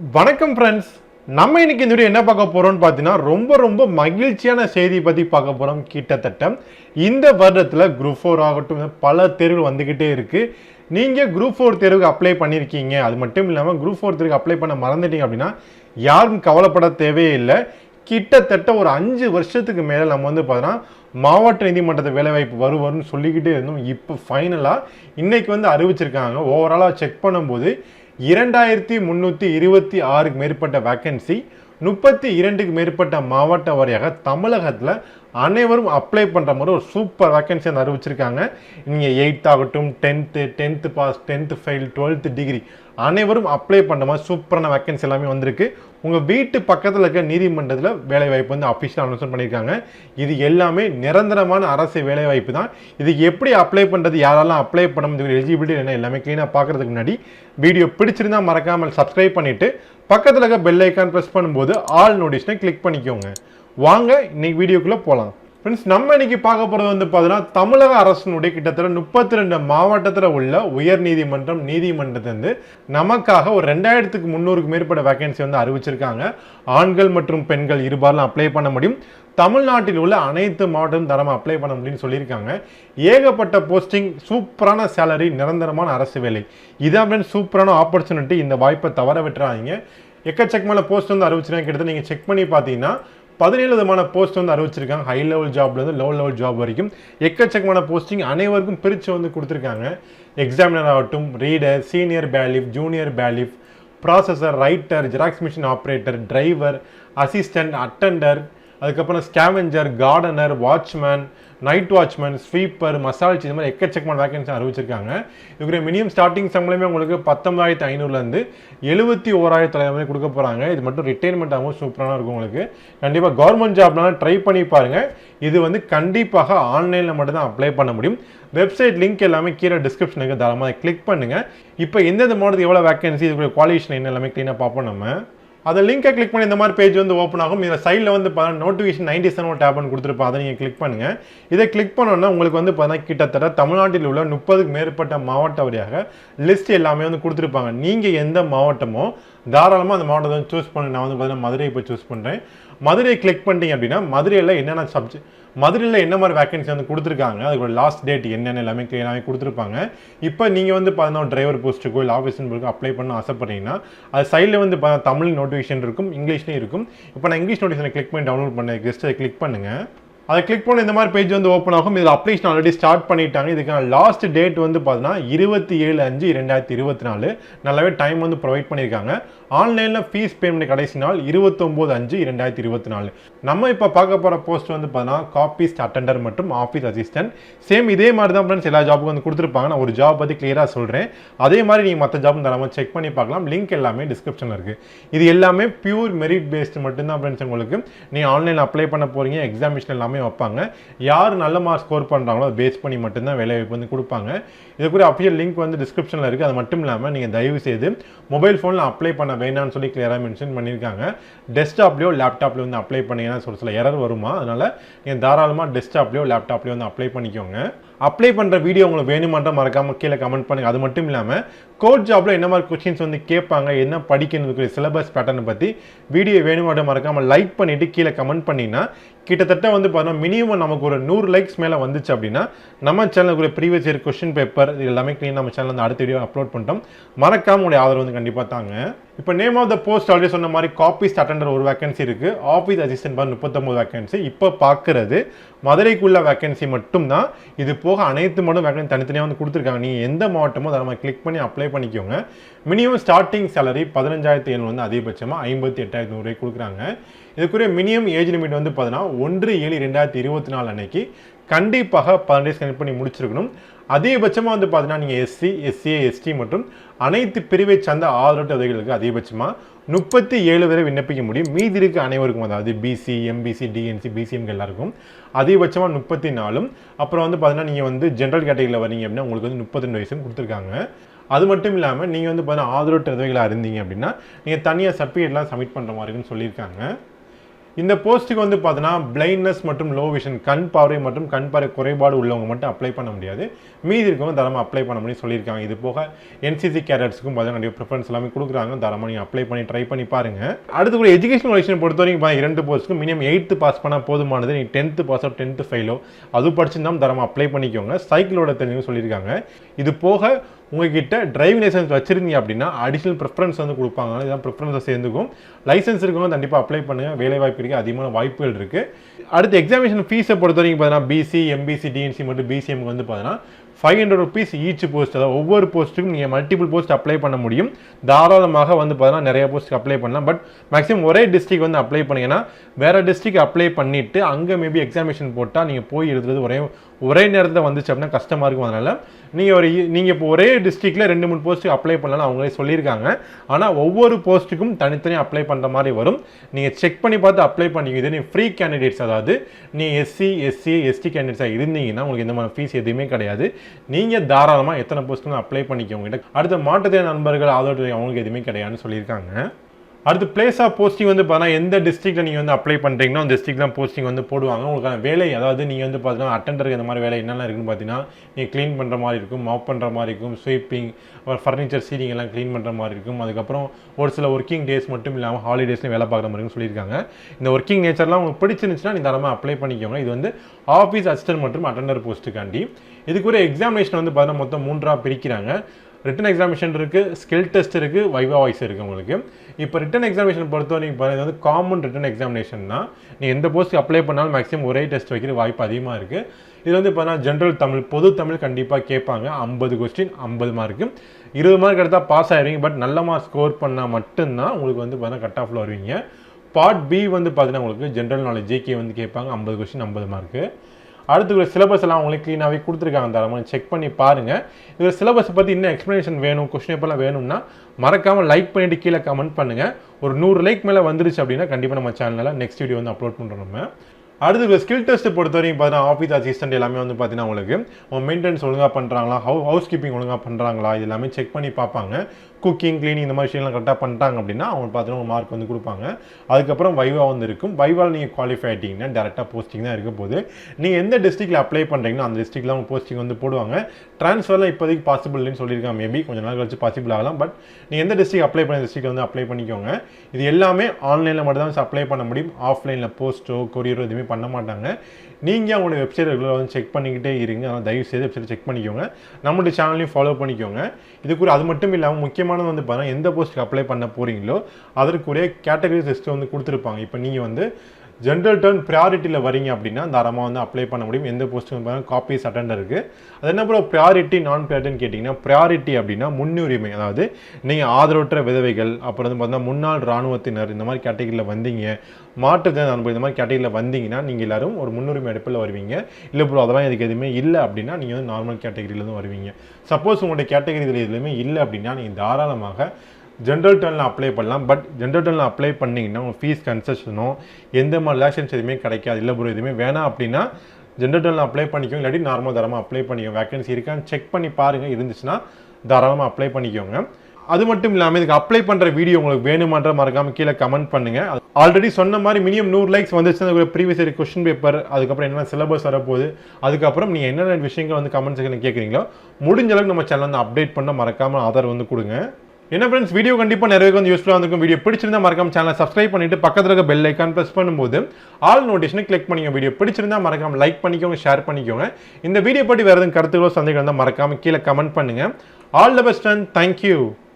வணக்கம் ஃப்ரெண்ட்ஸ் நம்ம இன்னைக்கு இந்த வீடியோ என்ன பார்க்க போறோம்னு பார்த்தீங்கன்னா ரொம்ப ரொம்ப மகிழ்ச்சியான செய்தி பற்றி பார்க்க போறோம் கிட்டத்தட்ட. இந்த வருடத்தில் குரூப் ஃபோர் ஆகட்டும் பல தேர்வுகள் வந்துக்கிட்டே இருக்கு. நீங்கள் குரூப் ஃபோர் தேர்வுக்கு அப்ளை பண்ணியிருக்கீங்க. அது மட்டும் இல்லாமல் குரூப் ஃபோர் தேர்வுக்கு அப்ளை பண்ண மறந்துட்டீங்க அப்படின்னா யாரும் கவலைப்பட தேவையில்லை கிட்டத்தட்ட ஒரு அஞ்சு வருஷத்துக்கு மேலே நம்ம வந்து பார்த்தோன்னா மாவட்ட நீதிமன்றத்தை வேலைவாய்ப்பு வரும் வரும்னு சொல்லிக்கிட்டே இருந்தோம். இப்போ ஃபைனலாக இன்றைக்கி வந்து அறிவிச்சிருக்காங்க. ஓவராலாக செக் பண்ணும்போது இரண்டாயிரத்தி முந்நூற்றி இருபத்தி ஆறுக்கு மேற்பட்ட வேக்கன்சி முப்பத்தி இரண்டுக்கு மேற்பட்ட மாவட்ட வாரியாக தமிழகத்தில் அனைவரும் அப்ளை பண்ணுற மாதிரி ஒரு சூப்பர் வேக்கன்சி வந்து அறிவிச்சிருக்காங்க. நீங்கள் எயித் ஆகட்டும் tenth tenth pass tenth fail twelfth degree அனைவரும் அப்ளை பண்ணுற மாதிரி சூப்பரான வேக்கன்சி எல்லாமே வந்திருக்கு. உங்கள் வீட்டு பக்கத்தில் இருக்க நீதிமன்றத்தில் வேலைவாய்ப்பு வந்து அஃபிஷியல் அனௌன்ஸ் பண்ணியிருக்காங்க இது எல்லாமே நிரந்தரமான அரசு வேலைவாய்ப்பு தான். இதுக்கு எப்படி அப்ளை பண்ணுறது யாரெல்லாம் அப்ளை பண்ண முடியும் எலிஜிபிலிட்டி என்ன எல்லாமே க்ளீனாக பார்க்குறதுக்கு முன்னாடி வீடியோ பிடிச்சிருந்தா மறக்காமல் சப்ஸ்கிரைப் பண்ணிவிட்டு பக்கத்தில் இருக்க பெல் ஐக்கான் ப்ரெஸ் பண்ணும்போது ஆல் நோட்டிஸ்னை கிளிக் பண்ணிக்கோங்க. வாங்க இன்னைக்கு வீடியோக்குள்ளே போகலாம் ஃப்ரெண்ட்ஸ் நம்ம இன்னைக்கு பார்க்க போகிறது வந்து பார்த்தீங்கன்னா தமிழக அரசினுடைய கிட்டத்தட்ட முப்பத்தி ரெண்டு மாவட்டத்தில் உள்ள உயர் நீதிமன்றம் நீதிமன்றத்திலிருந்து நமக்காக ஒரு ரெண்டாயிரத்துக்கு முந்நூறுக்கு மேற்பட்ட வேகன்சி வந்து அறிவிச்சிருக்காங்க. ஆண்கள் மற்றும் பெண்கள் இருபாலும் அப்ளை பண்ண முடியும். தமிழ்நாட்டில் உள்ள அனைத்து மாவட்டமும் தரமாக அப்ளை பண்ண முடியும்னு சொல்லியிருக்காங்க. ஏகப்பட்ட போஸ்டிங் சூப்பரான சேலரி நிரந்தரமான அரசு வேலை. இதான் சூப்பரான ஆப்பர்ச்சுனிட்டி இந்த வாய்ப்பை தவற விட்டுறாதீங்க. எக்கச்சக்கமான போஸ்ட் வந்து அறிவிச்சிருக்காங்க. கிட்டத்தட்ட நீங்கள் செக் பண்ணி பார்த்தீங்கன்னா பதினேழு விதமான போஸ்ட் வந்து அறிவிச்சிருக்காங்க. ஹை லெவல் ஜாப்லேருந்து லோ லெவல் ஜாப் வரைக்கும். எக்கச்சக்கமான போஸ்டிங் அனைவருக்கும் பிரித்து வந்து கொடுத்துருக்காங்க. எக்ஸாமினர் ஆகட்டும் reader senior bailiff junior bailiff processor writer xerox machine operator driver assistant attender அதுக்கப்புறம் scavenger gardener watchman night watchman sweeper மசால்ச்சி இது மாதிரி எக்கச்சக்கமான வேகன்சி அறிவிச்சிருக்காங்க. இதுக்குரிய மினிமம் ஸ்டார்டிங் சம்பளமே உங்களுக்கு பத்தொன்பதாயிரத்து ஐநூறுலேருந்து எழுபத்தி ஓராயிரத்து தொள்ளாயிரம் கொடுக்க போகிறாங்க இது மட்டும் ரிட்டைர்மெண்ட் ஆகும் சூப்பரான இருக்கும் உங்களுக்கு. கண்டிப்பாக கவர்மெண்ட் ஜாப்னால ட்ரை பண்ணி பாருங்கள் இது வந்து கண்டிப்பாக ஆன்லைனில் மட்டும்தான் அப்ளை பண்ண முடியும். வெப்சைட் லிங்க் எல்லாமே கீழே டிஸ்கிரிப்ஷனுக்கு தாராளமாக கிளிக் பண்ணுங்கள் இப்போ எந்தெந்த மாடலுக்கு எவ்வளோ வேகன்சி இதுக்குள்ள குவாலிஃபிகேஷன் என்ன எல்லாமே க்ளீனாக பார்ப்போம் நம்ம. அதை லிங்கை கிளிக் பண்ணி இந்த மாதிரி பேஜ் வந்து ஓப்பன் ஆகும். இதில் சைடில் வந்து பார்த்தா நோட்டிஃபிகேஷன் நைன்டி செவன் டேப்னு கொடுத்துருப்போம் அதை நீங்கள் கிளிக் பண்ணுங்கள் இதை கிளிக் பண்ணோன்னா உங்களுக்கு வந்து பார்த்தீங்கன்னா கிட்டத்தட்ட தமிழ்நாட்டில் உள்ள முப்பதுக்கு மேற்பட்ட மாவட்ட வழியாக லிஸ்ட் எல்லாமே வந்து கொடுத்துருப்பாங்க. நீங்கள் எந்த மாவட்டமோ தாராளமாக அந்த மாவட்டத்தை வந்து சூஸ் பண்ணி. நான் வந்து பார்த்தீங்கன்னா மதுரையை போய் சூஸ் பண்ணுறேன் மதுரையை கிளிக் பண்ணிட்டீங்க அப்படின்னா மதுரையில் என்னென்ன சப்ஜெக்ட் மதுரையில் என்ன மாதிரி வேகன்சி வந்து கொடுத்துருக்காங்க அதுக்கு லாஸ்ட் டேட் என்னென்ன எல்லாமே கிளியராகவே கொடுத்துருப்பாங்க. இப்போ நீங்கள் வந்து பார்த்தீங்கன்னா டிரைவர் போஸ்ட்டுக்கோ இல்லை ஆஃபீஸ் போஸ்ட்டுக்கோ அப்ளை பண்ண ஆசைப்பட்றீங்கன்னா அது சைடில் வந்து பார்த்தா தமிழ் நோட்டிஃபிகேஷன் இருக்கும் இங்கிலீஷ்லேயும் இருக்கும். இப்போ நான் இங்கிலீஷ் நோட்டிஃபிகேஷனை கிளிக் பண்ணி டவுன்லோட் பண்ணேன் ஜஸ்ட் அதை கிளிக் பண்ணுங்கள் அதை கிளிக் பண்ண இந்த மாதிரி பேஜ் வந்து ஓப்பன் ஆகும். இதில் அப்ளிகேஷன் ஆல்ரெடி ஸ்டார்ட் பண்ணிட்டாங்க. இதுக்கான லாஸ்ட் டேட் வந்து பார்த்தீங்கன்னா இருபத்தி ஏழு அஞ்சு ரெண்டாயிரத்தி இருபத்தி நாலு. நல்லாவே டைம் வந்து ப்ரொவைட் பண்ணியிருக்காங்க. ஆன்லைனில் ஃபீஸ் பேமெண்ட் கடைசி நாள் இருபத்தொம்போது அஞ்சு ரெண்டாயிரத்தி இருபத்தி நாலு. நம்ம இப்போ பார்க்க போகிற போஸ்ட் வந்து பார்த்தீங்கன்னா காப்பீஸ் அட்டெண்டர் மற்றும் ஆஃபீஸ் அசிஸ்டன்ட் சேம் இதே மாதிரி தான் ஃப்ரெண்ட்ஸ் எல்லா ஜாபுக்கும் வந்து கொடுத்துருப்பாங்க. நான் ஒரு ஜாப் பற்றி கிளியராக சொல்கிறேன் அதே மாதிரி நீங்கள் மற்ற ஜாப் தரமாக செக் பண்ணி பார்க்கலாம். லிங்க் எல்லாமே டிஸ்கிரிப்ஷனில் இருக்குது இது எல்லாமே பியூர் மெரிட் பேஸ்டு மட்டும்தான் ஃப்ரெண்ட்ஸ் உங்களுக்கு. நீங்கள் ஆன்லைனில் அப்ளை பண்ண போகிறீங்க எக்ஸாமினேஷன் எல்லாமே வைப்பாங்க. யார் நல்ல மார்க் ஸ்கோர் பண்ணுறாங்களோ அதை பேஸ் பண்ணி மட்டும்தான் வேலை வாய்ப்பு வந்து கொடுப்பாங்க. இதுக்குரிய அஃபிஷியல் லிங்க் வந்து டிஸ்கிரிப்ஷனில் இருக்குது அது மட்டும் இல்லாமல் நீங்கள் தயவு செய்து மொபைல் ஃபோனில் அப்ளை பண்ண வேணாம்னு சொல்லி கிளியராக மென்ஷன் பண்ணியிருக்காங்க. டெஸ்க்டாப்லேயோ லேப்டாப்லேயோ வந்து அப்ளை பண்ணிங்கன்னா ஒரு சில எரர் வருமா? அதனால் நீங்கள் தாராளமாக டெஸ்க்டாப்லேயோ லேப்டாப்லேயோ வந்து அப்ளை பண்ணிக்கோங்க. அப்ளை பண்ணுற வீடியோ உங்களுக்கு வேணுமான்ற மறக்காமல் கீழே கமெண்ட் பண்ணுங்கள் அது மட்டும் இல்லாமல் கோட் ஜாப்பில் என்ன மாதிரி கொஸ்டின்ஸ் வந்து கேட்பாங்க என்ன படிக்கணும் சிலபஸ் பேட்டர்னை பற்றி வீடியோ வேணுமாட்ட மறக்காமல் லைக் பண்ணிவிட்டு கீழே கமெண்ட் பண்ணிங்கன்னா கிட்டத்தட்ட வந்து பார்த்தோம்னா மினிமம் நமக்கு ஒரு நூறு லைக்ஸ் மேலே வந்துச்சு அப்படின்னா நம்ம சேனலுக்குரிய ப்ரீவியஸ் இயர் கொஸ்டின் பேப்பர் இது எல்லாமே க்ளீன் நம்ம சேனல் வந்து அடுத்த வீடியோ அப்லோட் பண்ணிட்டோம். மறக்காம உங்களுடைய ஆதரவு வந்து கண்டிப்பாக தாங்க. இப்போ name of the post already சொன்ன மாதிரி காப்பீஸ் அட்டெண்டர் ஒரு வேகன்சி இருக்குது ஆஃபீஸ் அசிஸ்டன்ட் பார் முப்பத்தொம்போது வேகன்சி இப்போ பார்க்குறது மதுரைக்குள்ள வேகன்சி மட்டும்தான். இது போக அனைத்து மட்டும் வேகன்சி தனித்தனியாக வந்து கொடுத்துருக்காங்க. நீங்கள் எந்த மாவட்டமோ அதை நம்ம கிளிக் பண்ணி அப்ளை பண்ணிக்கோங்க. மினிமம் ஸ்டார்டிங் சேலரி பதினஞ்சாயிரத்தி ஏழு வந்து அதிகபட்சமாக ஐம்பத்தி எட்டாயிரத்தி நூறு கொடுக்குறாங்க. இதுக்குரிய மினிமம் ஏஜ் லிமிட் வந்து பார்த்தீங்கன்னா ஒன்று ஏழு ரெண்டாயிரத்தி இருபத்தி நாலு அன்னைக்கு கண்டிப்பாக பதினஞ்சு டேஸ் கனெக்ட் பண்ணி முடிச்சிருக்கணும். அதிகபட்சமாக வந்து பார்த்தீங்கன்னா நீங்கள் எஸ்சி எஸ்சிஏ எஸ்டி மற்றும் அனைத்து பிரிவை சார்ந்த ஆதரவு உதவிகளுக்கு அதிகபட்சமாக முப்பத்தி ஏழு வரை விண்ணப்பிக்க முடியும். மீதி இருக்க அனைவருக்கும் அதாவது பிசி எம்பிசி டிஎன்சி பிசிஎம்க்கு எல்லாருக்கும் அதிகபட்சமாக முப்பத்தி நாலும் அப்புறம் வந்து பார்த்தீங்கன்னா நீங்கள் வந்து ஜென்ரல் கேட்டகரியில் வரீங்க அப்படின்னா உங்களுக்கு வந்து முப்பத்தி ரெண்டு வயசும் கொடுத்துருக்காங்க. அது மட்டும் இல்லாமல் நீங்கள் வந்து பார்த்தீங்கன்னா ஆதரவு உதவிகளாக இருந்தீங்க அப்படின்னா நீங்கள் தனியாக சர்டிஃபிகேட்லாம் சப்மிட் பண்ணுற மாதிரின்னு சொல்லியிருக்காங்க. இந்த போஸ்ட்டுக்கு வந்து பார்த்தீங்கன்னா பிளைண்ட்னஸ் மற்றும் லோ விஷன் கண் பார்வை மற்றும் கண் பார்வை குறைபாடு உள்ளவங்க மட்டும் அப்ளை பண்ண முடியாது. மீதி இருக்கவங்க தரமாக அப்ளை பண்ண முடியும் சொல்லியிருக்காங்க. இது போக என்சிசி கேரட்ஸுக்கும் பார்த்தீங்கன்னா நிறைய ப்ரிஃபரன்ஸ் எல்லாமே கொடுக்குறாங்க. தரமாக நீங்கள் அப்ளை பண்ணி ட்ரை பண்ணி பாருங்க. அடுத்து கூட எஜுகேஷன் விஷயம் பொறுத்த வரைக்கும் இரண்டு போஸ்ட்டுக்கு மினிமம் எயித்து பாஸ் பண்ணால் போதுமானது. நீங்கள் டென்த்து பாஸ் அவுட் டென்த்து ஃபெயிலோ அது படிச்சிருந்தாலும் தரமாக அப்ளை பண்ணிக்கோங்க. சைக்கிளோட தெரிஞ்சு சொல்லியிருக்காங்க. இது போக உங்ககிட்ட டிரைவிங் லைசன்ஸ் வச்சுருந்தீங்க அப்படின்னா அடிஷ்னல் ப்ரிஃபரன்ஸ் வந்து கொடுப்பாங்க. இதான் ப்ரிஃபரன்ஸை சேர்ந்துக்கும். லைசன்ஸ் இருக்கவங்க கண்டிப்பாக அப்ளை பண்ணுங்க. வேலை வாய்ப்பு இருக்குது அதிகமான வாய்ப்புகள் இருக்குது அடுத்து எக்ஸாமினேஷன் ஃபீஸை பொறுத்த வரைக்கும் பார்த்தீங்கன்னா பிசி எம்பிசி டிஎன்சி மற்றும் பிசிஎம்க்கு வந்து பார்த்தீங்கன்னா five hundred rupees each post அதாவது ஒவ்வொரு போஸ்ட்டுக்கும் நீங்கள் மல்டிபிள் போஸ்ட் அப்ளை பண்ண முடியும். தாராளமாக வந்து பார்த்தீங்கன்னா நிறைய போஸ்ட்டுக்கு அப்ளை பண்ணலாம். பட் மேக்ஸிமம் ஒரே டிஸ்ட்ரிக் வந்து அப்ளை பண்ணீங்கன்னா வேறு டிஸ்ட்ரிக் அப்ளை பண்ணிவிட்டு அங்கே மேபி எக்ஸாமினேஷன் போட்டால் நீங்கள் போய் எழுதுறது ஒரே ஒரே நேரத்தில் வந்துச்சு அப்படின்னா கஷ்டமாக இருக்கும் அதனால் நீங்கள் ஒரு நீங்கள் இப்போ ஒரே டிஸ்ட்ரிக்டில் ரெண்டு மூணு போஸ்ட்டுக்கு அப்ளை பண்ணலாம் அவங்களே சொல்லியிருக்காங்க. ஆனால் ஒவ்வொரு போஸ்ட்டுக்கும் தனித்தனியாக அப்ளை பண்ணுற மாதிரி வரும். நீங்கள் செக் பண்ணி பார்த்து அப்ளை பண்ணிங்க இது நீ ஃப்ரீ கேண்டிடேட்ஸ் அதாவது நீ எஸ்சி எஸ்சி எஸ்டி கேண்டிடேட்ஸாக இருந்தீங்கன்னா உங்களுக்கு எந்த மாதிரி ஃபீஸ் எதுவுமே கிடையாது. நீங்கள் தாராளமாக எத்தனை போஸ்ட்டுக்கும் அப்ளை பண்ணிக்கோங்க. அடுத்த மாற்றுத்திறன் நண்பர்கள் ஆதரவு அவங்களுக்கு எதுவுமே கிடையாதுன்னு சொல்லியிருக்காங்க. அடுத்து பிளேஸ் ஆஃப் போஸ்டிங் வந்து பார்த்தீங்கன்னா எந்த டிஸ்ட்ரிக்ட்டில் நீங்கள் வந்து அப்ளை பண்ணுறீங்கன்னா அந்த டிஸ்ட்ரிக்ட் தான் போஸ்டிங் வந்து போடுவாங்க. உங்களுக்கான வேலை அதாவது நீங்கள் வந்து பார்த்தீங்கன்னா அட்டெண்டருக்கு இந்த மாதிரி வேலை என்னென்ன இருக்குன்னு பார்த்தீங்கன்னா நீங்கள் க்ளீன் பண்ணுற மாதிரி இருக்கும் மாப் பண்ணுற மாதிரி இருக்கும் ஸ்வீப்பிங் ஃபர்னிச்சர் சீலிங் எல்லாம் க்ளீன் பண்ணுற மாதிரி இருக்கும். அதுக்கப்புறம் ஒரு சில ஒர்க்கிங் டேஸ் மட்டும் இல்லாமல் ஹாலிடேஸ்லையும் வேலை பார்க்குற மாதிரி சொல்லியிருக்காங்க. இந்த ஒர்க்கிங் நேச்சர்லாம் உங்களுக்கு பிடிச்சிருந்துச்சுன்னா நீங்கள் தரமாக அப்ளை பண்ணிக்கோங்க. இது வந்து ஆஃபீஸ் அசிஸ்டன்ட் மற்றும் அட்டெண்டர் போஸ்ட்டுக்காண்டி இதுக்கு ஒரு எக்ஸாமினேஷன் வந்து பார்த்தீங்கன்னா மொத்தம் மூன்றாக பிரிக்கிறாங்க. ரிட்டன் எக்ஸாமினேஷன் இருக்குது ஸ்கில் டெஸ்ட் இருக்குது வைவா வாய்ஸ் இருக்குது உங்களுக்கு. இப்போ ரிட்டன் எக்ஸாமினேஷன் பொறுத்தவரைக்கும் பாருங்க இது வந்து காமன் ரிட்டன் எக்ஸாமினேஷன் தான். நீ எந்த போஸ்ட்டுக்கு அப்ளை பண்ணாலும் மேக்ஸிமம் ஒரே டெஸ்ட் வைக்கிற வாய்ப்பு அதிகமாக இருக்குது இது வந்து பார்த்தீங்கன்னா ஜென்ரல் தமிழ் பொது தமிழ் கண்டிப்பாக கேட்பாங்க. ஐம்பது கொஸ்டின் ஐம்பது மார்க்கு இருபது மார்க் எடுத்தால் பாஸ் ஆயிடுவீங்க பட் நல்ல மார்க் ஸ்கோர் பண்ணால் மட்டும்தான் உங்களுக்கு வந்து பார்த்தீங்கன்னா கட் ஆஃபில் வருவீங்க. பார்ட் பி வந்து பார்த்தீங்கன்னா உங்களுக்கு ஜென்ரல் நாலேஜ் ஜேகே வந்து கேட்பாங்க. ஐம்பது கொஸ்டின் ஐம்பது மார்க்கு அடுத்து சிலபஸ் எல்லாம் உங்களுக்கு க்ளீனாகவே கொடுத்துருக்காங்க. தரமாக செக் பண்ணி பாருங்கள் இதில் சிலபஸை பற்றி இன்னும் எக்ஸ்ப்ளனேஷன் வேணும் கொஸ்டின் எப்பெல்லாம் வேணும்னா மறக்காமல் லைக் பண்ணிட்டு கீழே கமெண்ட் பண்ணுங்கள் ஒரு நூறு லைக் மேலே வந்துருச்சு அப்படின்னா கண்டிப்பாக நம்ம சேனலில் நெக்ஸ்ட் வீடியோ வந்து அப்லோட் பண்ணுறோம் நம்ம. அடுத்து ஸ்கில் டெஸ்ட் பொறுத்த வரைக்கும் பார்த்தீங்கன்னா ஆஃபீஸ் அசிஸ்டன்ட் எல்லாமே வந்து பார்த்தீங்கன்னா உங்களுக்கு அவங்க மெயின்டெனன்ஸ் ஒழுங்காக பண்ணுறாங்களா ஹவு ஹவுஸ் கீப்பிங் ஒழுங்காக பண்ணுறாங்களா இது எல்லாமே செக் பண்ணி பார்ப்பாங்க. குக்கிங் க்ளீனிங் இந்த மாதிரி விஷயம்லாம் கரெக்டாக பண்ணிட்டாங்க அப்படின்னா அவங்க பார்த்தீங்கன்னா மார்க் வந்து கொடுப்பாங்க. அதுக்கப்புறம் வைவா வந்து இருக்கும். வைவால் நீங்கள் குவாலிஃபை ஆகிட்டீங்கன்னா டேரெக்டாக போஸ்டிங் தான் இருக்க போது நீங்கள் எந்த டிஸ்ட்ரிக்டில் அப்ளை பண்ணுறீங்கன்னா அந்த டிஸ்ட்ரிக்டில் அவங்க போஸ்டிங் வந்து போடுவாங்க. ட்ரான்ஸ்ஃபர்லாம் இப்போதைக்கு பாசிபிள் இல்லைன்னு சொல்லியிருக்காங்க. மேபி கொஞ்சம் நாள் கழிச்சு பாசிபிள் ஆகலாம். பட் நீங்கள் எந்த டிஸ்ட்ரிக் அப்ளை பண்ண டிஸ்ட்ரிக்ட் வந்து அப்ளை பண்ணிக்கோங்க. இது எல்லாமே ஆன்லைனில் மட்டும் தான் அப்ளை பண்ண முடியும். ஆஃப்லைனில் போஸ்ட்டோ கொரியரோ எதுவுமே பண்ண மாட்டாங்க. நீங்கள் அவங்களோட வெப்சைட் ரெகுலராக வந்து செக் பண்ணிக்கிட்டே இருங்க. அதனால் தயவு செய்து வெப்சைட் செக் பண்ணிக்கோங்க. நம்மளுடைய சேனலையும் ஃபாலோ பண்ணிக்கோங்க. இதுக்கு அது மட்டும் இல்லாமல் முக்கியமாக முக்கியமானது வந்து பார்த்தீங்கன்னா எந்த போஸ்ட்டுக்கு அப்ளை பண்ண போகிறீங்களோ அதற்குரிய கேட்டகரி லிஸ்ட்டு வந்து கொடுத்துருப்பாங்க. இப்போ நீங்கள் வந்து ஜென்ரல் டர்ன் ப்ரியாரிட்டியில் வரீங்க அப்படின்னா தாராளமாக வந்து அப்ளை பண்ண முடியும். எந்த போஸ்ட்டும் காப்பீஸ் அட்டெண்டர் இருக்குது அது என்ன போல் ப்ரியாரிட்டி நான் ப்ரியாரிட்டின்னு கேட்டிங்கன்னா ப்ரியாரிட்டி அப்படின்னா முன்னுரிமை. அதாவது நீங்கள் ஆதரவற்ற விதவைகள் அப்புறம் வந்து பார்த்தீங்கன்னா முன்னாள் இராணுவத்தினர் இந்த மாதிரி கேட்டகரியில் வந்தீங்க. மாற்றுத்திறன் அனுபவம் இந்த மாதிரி கேட்டகரியில் வந்தீங்கன்னா நீங்கள் எல்லோரும் ஒரு முன்னுரிமை அடிப்பில் வருவீங்க. இல்லை ப்ரோ அதெல்லாம் இதுக்கு எதுவுமே இல்லை அப்படின்னா நீங்கள் வந்து நார்மல் கேட்டகரியிலேருந்து வருவீங்க. சப்போஸ் உங்களுடைய கேட்டகரி இதில் எதுவுமே இல்லை அப்படின்னா நீங்கள் தாராளமாக ஜென்ரல் டேர்னில் அப்ளை பண்ணலாம். பட் ஜென்ரல் டேர்னில் அப்ளை பண்ணிங்கன்னா உங்கள் ஃபீஸ் கன்செஷனோ எந்த மாதிரி ரிலாக்ஷன்ஸ் எதுவுமே கிடைக்காது. இல்லை ப்ரோ எதுவுமே வேணாம் அப்படின்னா ஜென்ரல் டேர்னில் அப்ளை பண்ணிக்கோங்க. இல்லாட்டி நார்மல் தரமாக அப்ளை பண்ணிக்கோங்க. வேகன்சி இருக்கான்னு செக் பண்ணி பாருங்கள் இருந்துச்சுன்னா தாராளமாக அப்ளை பண்ணிக்கோங்க. அது மட்டும் இல்லாமல் இதுக்கு அப்ளை பண்ணுற வீடியோ உங்களுக்கு வேணுமான்ற மறக்காமல் கீழே கமெண்ட் பண்ணுங்கள் ஆல்ரெடி சொன்ன மாதிரி மினிமம் நூறு லைக்ஸ் வந்துச்சுன்னா ப்ரீவியஸ் இயர் கொஸ்டின் பேப்பர் அதுக்கப்புறம் என்னென்ன சிலபஸ் வரப்போகுது அதுக்கப்புறம் நீங்கள் என்னென்ன விஷயங்கள் வந்து கமெண்ட் செக்ஷனில் கேட்குறீங்களோ முடிஞ்ச அளவுக்கு நம்ம சேனல் வந்து அப்டேட் பண்ண மறக்காமல் ஆதரவு வந்து கொடுங்க. என்ன ஃப்ரெண்ட்ஸ் வீடியோ கண்டிப்பாக நிறைய வந்து யூஸ்ஃபுல்லாக இருக்கும் வீடியோ பிடிச்சிருந்தா மறக்காம சேனலை சப்ஸ்கிரைப் பண்ணிட்டு பக்கத்தில் இருக்க பெல் ஐக்கான் ப்ரெஸ் பண்ணும்போது ஆல் நோட்டிஷனை கிளிக் பண்ணிங்க வீடியோ பிடிச்சிருந்தா மறக்காம லைக் பண்ணிக்கோங்க ஷேர் பண்ணிக்கோங்க. இந்த வீடியோ பற்றி வேறு எதுவும் கருத்துக்களோ சந்தேகம் இருந்தால் மறக்காம கீழே கமெண்ட் பண்ணுங்கள் all the best and thank you